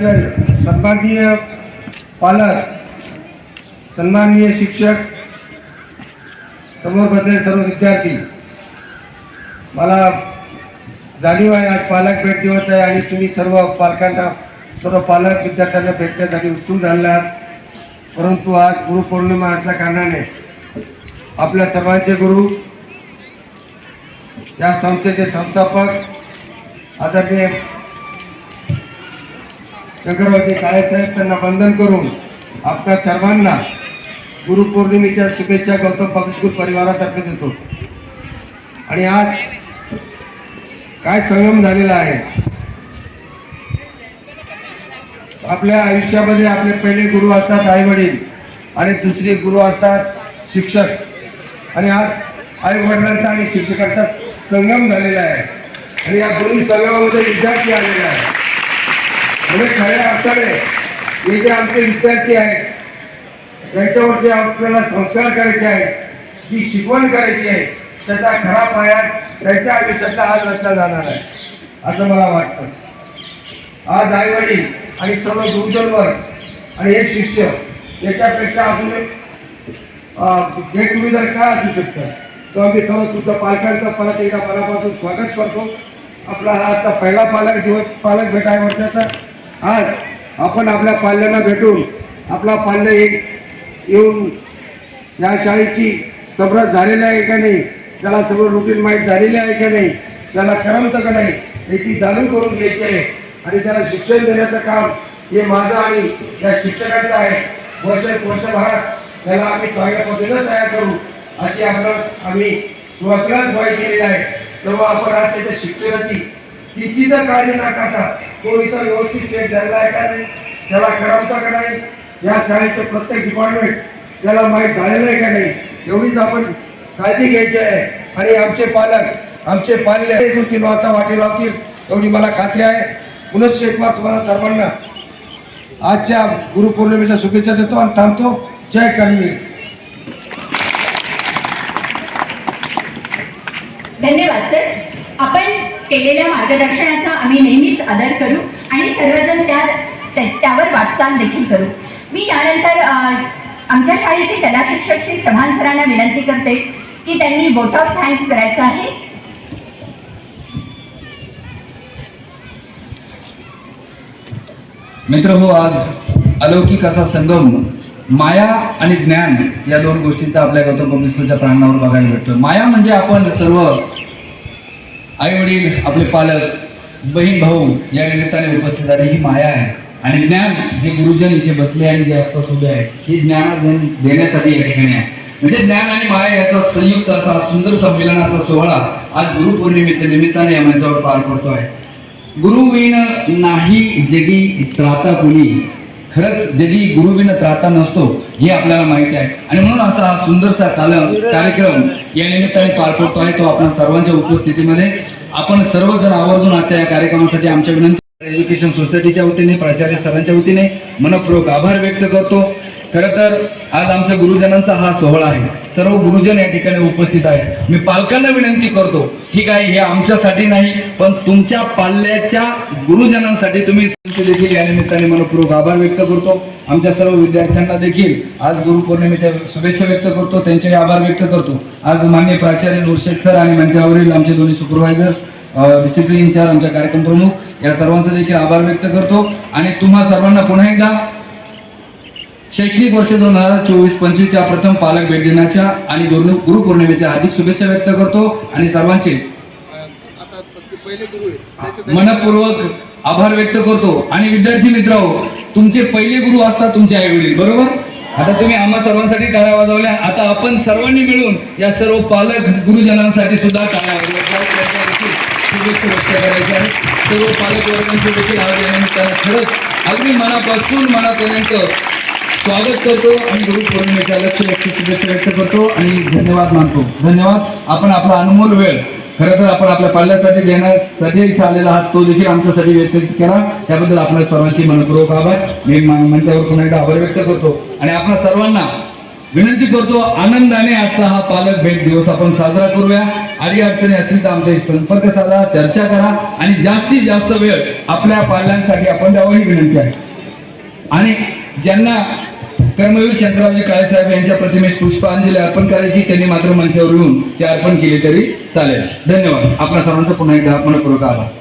आजचे सन्माननीय पालक सन्माननीय शिक्षक समोर बसलेले सर्व विद्यार्थी मला जाणीव आहे आज पालक भेट दिवस आहे आणि तुम्ही सर्व पालकांना सर्व पालक विद्यार्थ्यांना भेटण्यासाठी उत्सुक झाला परंतु आज गुरुपौर्णिमा असल्या कारणाने आपल्या सर्वांचे गुरु या संस्थेचे संस्थापक आदरणीय शंकरबाजी काळेसाहेब त्यांना वंदन करून आपल्या सर्वांना गुरुपौर्णिमेच्या शुभेच्छा गौतम पब्लिक स्कूल परिवारातर्फे देतो. आणि आज काय संगम झालेला आहे? आपल्या आयुष्यामध्ये आपले पहिले गुरु असतात आई वडील आणि दुसरे गुरु असतात शिक्षक. आणि आज आई वडिलांचा आणि शिक्षकांचा संगम झालेला आहे. आणि या दोन्ही संगमामध्ये विद्यार्थी आलेला आहे म्हणजे खऱ्या अर्थाने हे जे आमचे विद्यार्थी आहेत त्यांच्यावर जे आपल्याला संस्कार करायचे आहेत जी शिकवण करायची आहे त्याचा खरा पाया त्यांच्या आयुष्यातला आज रचला जाणार आहे असं मला वाटतं. आज आईवडील आणि सर्व गुरुजनवर वर्ग आणि एक शिष्य याच्यापेक्षा अजून गेट टुगेदर काय असू शकतं? तर आम्ही सर्व तुमच्या पालकांचा परत एकदा मनापासून स्वागत करतो. आपला हा आता पहिला पालक दिवस पालक भेट आहे वर्षाचा आज आपण आपल्या पाल्यांना भेटून आपला पाल्य एक येऊन या शाळेची समरस झालेली आहे का नाही त्याला सगळं रुटीन माहीत झालेली आहे का नाही त्याला करमतं का नाही याची जाणून करून घ्यायची आहे. आणि त्याला शिक्षण देण्याचं काम हे माझं आणि या शिक्षकांचं आहे. वर्ष वर्षभरात त्याला आम्ही चांगल्या पद्धतीनं तयार करू अशी आपल्याला आम्ही सुरुवातीलाच भय केलेली आहे. तेव्हा आपण आज त्याच्या शिक्षणाची किंचित काळजी न करता तो इथं व्यवस्थित चेक झालेला आहे का नाही त्याला करमतं का नाही या शाळेचं प्रत्येक डिपार्टमेंट त्याला माहीत झालेलं आहे का नाही एवढीच आपण काळजी घ्यायची आहे. आणि आमचे पालक आमचे पाल्य दोन तीन वाजता वाटी लावतील एवढी मला खात्री आहे. पुनश्च एक वार तुम्हाला सर्वांना आजच्या गुरुपौर्णिमेच्या शुभेच्छा देतो आणि थांबतो. जय करणी धन्यवाद सर केलेल्या मार्गदर्शनाचा आम्ही नेहमीच आदर करू आणि सर्वजण त्या त्यावर वाटचाल देखील करू. मी यानंतर आमच्या शाळेचे कला शिक्षक श्री चव्हाण सरांना विनंती करते की त्यांनी बोट ऑफ थँक्स करायचं आहे. मित्र हो आज अलौकिक असा संगम माया आणि ज्ञान या दोन गोष्टींचा आपल्या गौतम पब्लिक स्कूलच्या प्रांगणावर बघायला भेटतो माया म्हणजे आपण सर्व आई वडील आपले पालक बहीण भाऊ या निमित्ताने उपस्थित झाले. ही माया आहे. आणि ज्ञान जे गुरुजन इथे बसले आणि जे आसपास उभे आहे. हे ज्ञान देण्यासाठी या ठिकाणी आहे. म्हणजे ज्ञान आणि माया याचा संयुक्त असा सुंदर संमेलनाचा सोहळा आज गुरुपौर्णिमेच्या निमित्ताने या मंचावर पार पडतो आहे गुरुविण नाही जगी त्राता कुणी? खरंच जगी गुरुविण त्राता नसतो हे आपल्याला माहिती आहे. आणि म्हणून असा हा सुंदरसा काल कार्यक्रम या निमित्ताने पार पडतो आहे. तो आपण सर्वांच्या उपस्थितीमध्ये आपण सर्वजण आवर्जून आजच्या या कार्यक्रमासाठी आमच्या विनंती एज्युकेशन सोसायटीच्या वतीने प्राचार्य सरांच्या वतीने मनपूर्वक आभार व्यक्त करतो. खरं तर आज आमच्या गुरुजनांचा हा सोहळा आहे. सर्व गुरुजन या ठिकाणी उपस्थित आहेत. मी पालकांना विनंती करतो ठीक आहे हे आमच्यासाठी नाही पण तुमच्या पाल्याच्या गुरुजनांसाठी तुम्ही देखील या निमित्ताने मनपूर्वक आभार व्यक्त करतो. आमच्या सर्व विद्यार्थ्यांना देखील आज गुरुपौर्णिमेच्या शुभेच्छा व्यक्त करतो. त्यांचे आभार व्यक्त करतो. आज मान्य प्राचार्य नूरशेख सर आणि मंचावरील आमचे दोन्ही सुपरवायझर डिसिप्लिन इंचार्ज आमच्या कार्यक्रम प्रमुख या सर्वांचा देखील आभार व्यक्त करतो. आणि तुम्हा सर्वांना पुन्हा एकदा शैक्षणिक वर्ष दोन हजार चोवीस पंचवीसच्या प्रथम पालक भेट दिनाच्या आणि गुरु गुरुपौर्णिमेच्या हार्दिक शुभेच्छा व्यक्त करतो. आणि सर्वांचे आता ते पहिले गुरु आहेत त्याचे- मनपूर्वक आभार व्यक्त करतो. आणि विद्यार्थी मित्र तुमचे पहिले गुरु असतात तुमचे आई वडील बरोबर? आता तुम्ही आम्हा सर्वांसाठी टाळ्या वाजवल्या. आता आपण सर्वांनी मिळून या सर्व पालक गुरुजनांसाठी सुद्धा टाळ्या वाजवल्या. सर्व पालक वर्गांचे देखील खरंच अगदी मनापासून मनापर्यंत स्वागत करतो आणि गुरुपौर्णिमेच्या लक्ष लक्ष शुभेच्छा व्यक्त करतो. आणि धन्यवाद मानतो. धन्यवाद. आपण आपला अनमोल वेळ खरं तर आपण आपल्या पाल्यासाठी देण्यासाठी इथे आलेला आहात तो देखील आमच्यासाठी व्यक्त केला. त्याबद्दल आपल्या सर्वांची मनपूर्वक आभार. मी मंचावर पुन्हा एकदा आभार व्यक्त करतो. आणि आपल्या सर्वांना विनंती करतो आनंदाने आजचा हा पालक भेट दिवस आपण साजरा करूया. अडी अडचणी असतील तर आमच्याशी संपर्क साधा चर्चा करा. आणि जास्तीत जास्त वेळ आपल्या पाल्यांसाठी आपण द्यावा ही विनंती आहे. आणि ज्यांना कर्मवीर शंकररावजी काळेसाहेब यांच्या प्रतिमेस पुष्पांजली अर्पण करायची. त्यांनी मात्र मंचावर येऊन ते अर्पण केले तरी चालेल. धन्यवाद. आपल्या सर्वांचा पुन्हा एकदा मनपूर्वक आभार.